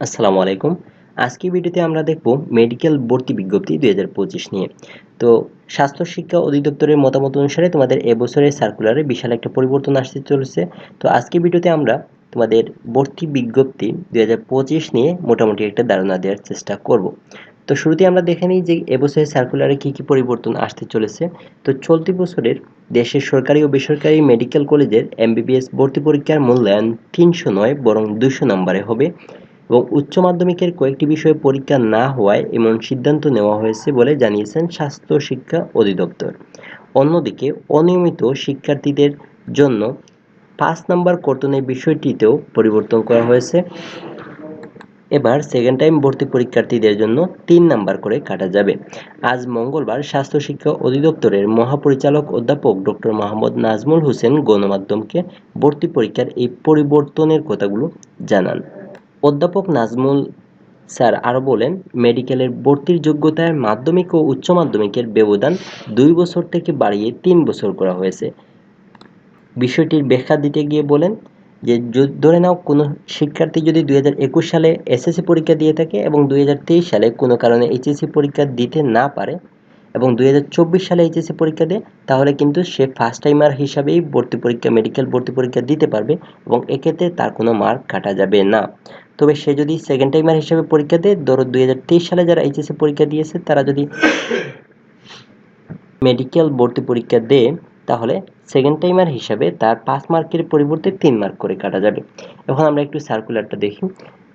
আসসালামু আলাইকুম। আজকের ভিডিওতে আমরা দেখব মেডিকেল ভর্তি বিজ্ঞপ্তি দুই হাজার পঁচিশ নিয়ে। তো, স্বাস্থ্য শিক্ষা অধিদপ্তরের মতামত অনুসারে তোমাদের এবছরের সার্কুলারে বিশাল একটা পরিবর্তন আসতে চলেছে। তো আজকে ভিডিওতে আমরা তোমাদের ভর্তি বিজ্ঞপ্তি দুই হাজার পঁচিশ নিয়ে মোটামুটি একটা ধারণা দেওয়ার চেষ্টা করব। তো, শুরুতে আমরা দেখে নিই যে এবছরের সার্কুলারে কি কি পরিবর্তন আসতে চলেছে। তো, চলতি বছরের দেশের সরকারি ও বেসরকারি মেডিকেল কলেজের এমবিবিএস ভর্তি পরীক্ষার মূল্যায়ন তিনশো নয়, বরং দুশো নম্বরে হবে। এবং উচ্চ মাধ্যমিকের কয়েকটি বিষয়ে পরীক্ষা না হওয়ায় এমন সিদ্ধান্ত নেওয়া হয়েছে বলে জানিয়েছেন স্বাস্থ্য শিক্ষা অধিদপ্তর। অন্যদিকে, অনিয়মিত শিক্ষার্থীদের জন্য পাঁচ নাম্বার কর্তনের বিষয়টিতেও পরিবর্তন করা হয়েছে। এবার সেকেন্ড টাইম ভর্তি পরীক্ষার্থীদের জন্য তিন নাম্বার করে কাটা যাবে। আজ মঙ্গলবার স্বাস্থ্য শিক্ষা অধিদপ্তরের মহাপরিচালক অধ্যাপক ডক্টর মোহাম্মদ নাজমুল হোসেন গণমাধ্যমকে ভর্তি পরীক্ষার এই পরিবর্তনের কথাগুলো জানান। অধ্যাপক নাজমুল স্যার আরও বলেন, মেডিকেলের ভর্তির যোগ্যতায় মাধ্যমিক ও উচ্চ মাধ্যমিকের ব্যবধান দুই বছর থেকে বাড়িয়ে তিন বছর করা হয়েছে। বিষয়টির ব্যাখ্যা দিতে গিয়ে বলেন যে ধরে নাও কোনো শিক্ষার্থী যদি দুই হাজার একুশ সালে এসএসসি পরীক্ষা দিয়ে থাকে এবং দুই হাজার তেইশ সালে কোনো কারণে এইচএসসি পরীক্ষা দিতে না পারে এবং দুই হাজার চব্বিশ সালে এইচএসসি পরীক্ষা দেয়, তাহলে কিন্তু সে ফার্স্ট টাইমার হিসাবেই ভর্তি পরীক্ষা মেডিকেল ভর্তি পরীক্ষা দিতে পারবে এবং এক্ষেত্রে তার কোনো মার্ক কাটা যাবে না। তবে সে যদি সেকেন্ড টাইমার হিসেবে পরীক্ষা দেয়, ধরো দুই হাজার তেইশ সালে যারা এইচএসসি পরীক্ষা দিয়েছে, তারা যদি মেডিকেল ভর্তি পরীক্ষা দেয়, তাহলে সেকেন্ড টাইমার হিসাবে তার পাঁচ মার্কের পরিবর্তে তিন মার্ক করে কাটা যাবে। এখন আমরা একটু সার্কুলারটা দেখি।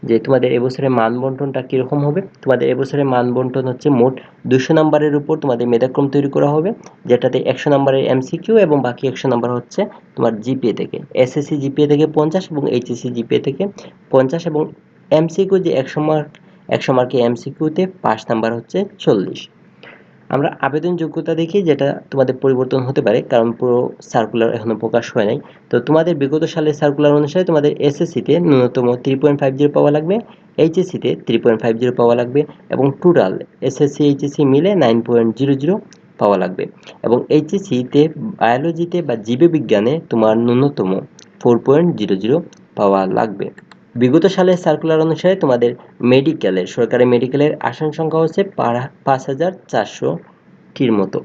যে তোমাদের এবছরের মান বন্টনটা কীরকম হবে? তোমাদের এবছরের মান বন্টন হচ্ছে মোট দুশো নাম্বারের উপর তোমাদের মেধাক্রম তৈরি করা হবে, যেটাতে একশো নাম্বারের এমসিকিউ এবং বাকি একশো নাম্বার হচ্ছে তোমার জিপিএ থেকে। এসএসসি জিপিএ থেকে পঞ্চাশ এবং এইচএসসি জিপিএ থেকে পঞ্চাশ এবং এমসিকিউ যে একশো মার্ক একশো মার্কে এমসিকিউতে পাঁচ নাম্বার হচ্ছে চল্লিশ। আমরা আবেদন যোগ্যতা দেখি যেটা তোমাদের পরিবর্তন হতে পারে, কারণ পুরো সার্কুলার এখনও প্রকাশ হয় নাই। তো তোমাদের বিগত সালের সার্কুলার অনুসারে তোমাদের এসএসসিতে ন্যূনতম থ্রি পয়েন্ট ফাইভ জিরো পাওয়া লাগবে এইচএসসিতে থ্রি পয়েন্ট ফাইভ জিরো পাওয়া লাগবে, এবং টোটাল এসএসসি এইচএসসি মিলে নাইন পয়েন্ট জিরো জিরো পাওয়া লাগবে। এবং এইচএসসিতে বায়োলজিতে বা জীববিজ্ঞানে তোমার ন্যূনতম ফোর পয়েন্ট জিরো জিরো পাওয়া লাগবে। বিগত সালের সার্কুলার অনুসারে তোমাদের মেডিকেলের সরকারি মেডিকেলের আসন সংখ্যা হচ্ছে পাঁচ হাজার চারশোটির মতো।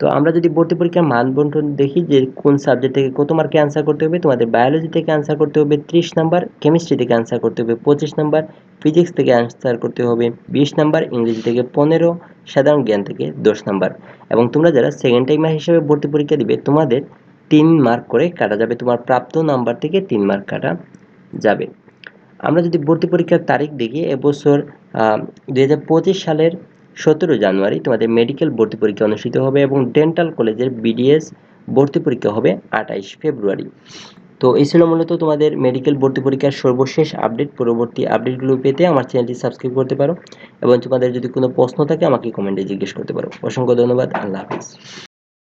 তো আমরা যদি ভর্তি পরীক্ষার মান বন্টন দেখি যে কোন সাবজেক্ট থেকে কত মার্কে অ্যান্সার করতে হবে, তোমাদের বায়োলজি থেকে অ্যান্সার করতে হবে, ত্রিশ নাম্বার কেমিস্ট্রি থেকে অ্যান্সার করতে হবে, পঁচিশ নাম্বার ফিজিক্স থেকে অ্যান্সার করতে হবে, বিশ নাম্বার ইংরেজি থেকে পনেরো, সাধারণ জ্ঞান থেকে দশ নাম্বার। এবং তোমরা যারা সেকেন্ড টাইমার হিসেবে ভর্তি পরীক্ষা দিবে, তোমাদের তিন মার্ক করে কাটা যাবে, তোমার প্রাপ্ত নাম্বার থেকে তিন মার্ক কাটা যাবে। আমরা যদি ভর্তি পরীক্ষার তারিখ দেখি, এবছর দু হাজার পঁচিশ সালের সতেরো জানুয়ারি তোমাদের মেডিকেল ভর্তি পরীক্ষা অনুষ্ঠিত হবে এবং ডেন্টাল কলেজের বিডিএস ভর্তি পরীক্ষা হবে আঠাইশ ফেব্রুয়ারি। তো এই ছিল মূলত তোমাদের মেডিকেল ভর্তি পরীক্ষার সর্বশেষ আপডেট পরবর্তী আপডেটগুলো পেতে আমার চ্যানেলটি সাবস্ক্রাইব করতে পারো এবং তোমাদের যদি কোনো প্রশ্ন থাকে আমাকে কমেন্টে জিজ্ঞেস করতে পারো। অসংখ্য ধন্যবাদ। আল্লাহ হাফিজ।